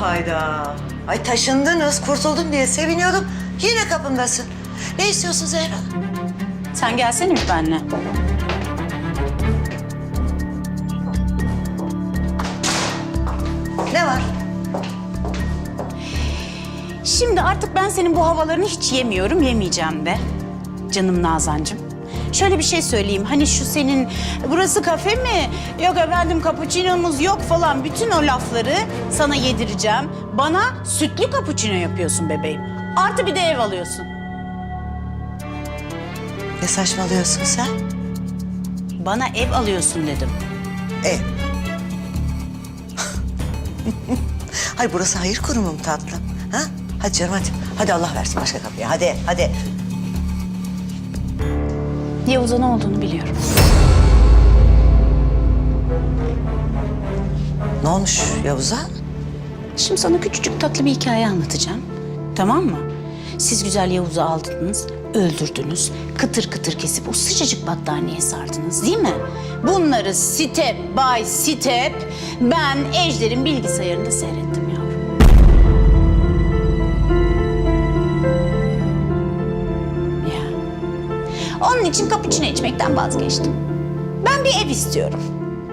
hayda. Ay taşındınız, kurtuldum diye seviniyordum. Yine kapımdasın. Ne istiyorsun Zehra? Sen gelsene mi benimle? Ne var? Şimdi artık ben senin bu havalarını hiç yemiyorum, yemeyeceğim de. Canım Nazancığım. Şöyle bir şey söyleyeyim. Hani şu senin burası kafe mi? Yok efendim cappuccino'muz yok falan. Bütün o lafları sana yedireceğim. Bana sütlü cappuccino yapıyorsun bebeğim. Artı bir de ev alıyorsun. Ne saçmalıyorsun sen? Bana ev alıyorsun dedim. Ev. Hayır burası hayır kurumum tatlım. Ha? Hadi canım hadi. Hadi Allah versin başka kapıya. Hadi hadi. Yavuz'a ne olduğunu biliyorum. Ne olmuş Yavuz'a? Şimdi sana küçücük tatlı bir hikaye anlatacağım. Tamam mı? Siz güzel Yavuz'u aldınız, öldürdünüz, kıtır kıtır kesip o sıcacık battaniyeye sardınız değil mi? Bunları step by step ben Ejder'in bilgisayarında seyrettim. Ya. Onun için cappuccino içmekten vazgeçtim. Ben bir ev istiyorum.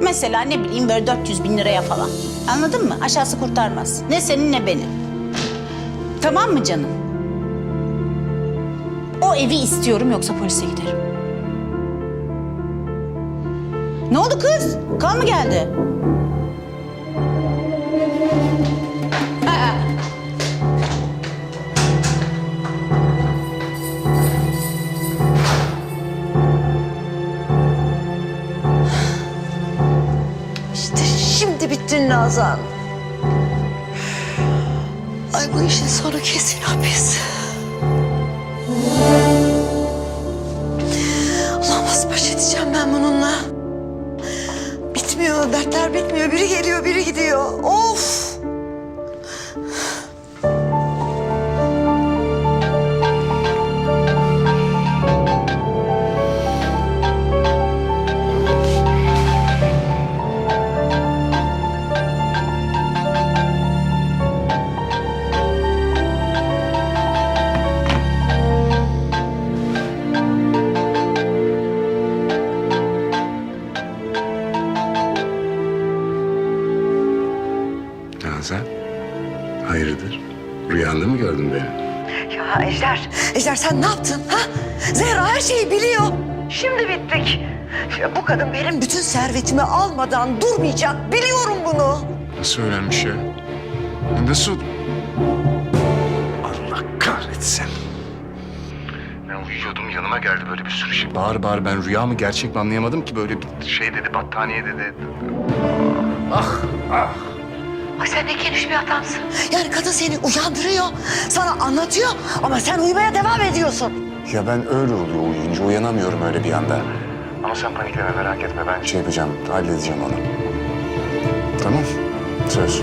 Mesela ne bileyim böyle 400 bin liraya falan. Anladın mı? Aşağısı kurtarmaz. Ne senin ne benim. Tamam mı canım? O evi istiyorum yoksa polise giderim. Ne oldu kız? Kan mı geldi? Nazan. Ay bu işin sonu kesin hapis. Nasıl baş edeceğim ben bununla? Bitmiyor, dertler bitmiyor. Biri geliyor, biri gidiyor. Of! Nazan, hayırdır? Rüyanda mı gördün beni? Ya Ejder, Ejder sen ne yaptın? Ha? Zehra her şeyi biliyor. Şimdi bittik. Ya bu kadın benim bütün servetimi almadan durmayacak. Biliyorum bunu. Nasıl öğrenmiş ya? Nasıl? Allah kahretsin. Ben uyuyordum yanıma geldi böyle bir sürü şey. Bağır bağır ben rüya mı gerçek mi anlayamadım ki böyle bir şey dedi battaniye dedi. Ah ah. Ay sen ne geniş bir adamsın. Yani kadın seni uyandırıyor, sana anlatıyor ama sen uyumaya devam ediyorsun. Ya ben öyle oluyor uyuyunca uyanamıyorum öyle bir anda. Ama sen panikleme merak etme ben şey yapacağım halledeceğim onu. Tamam söz.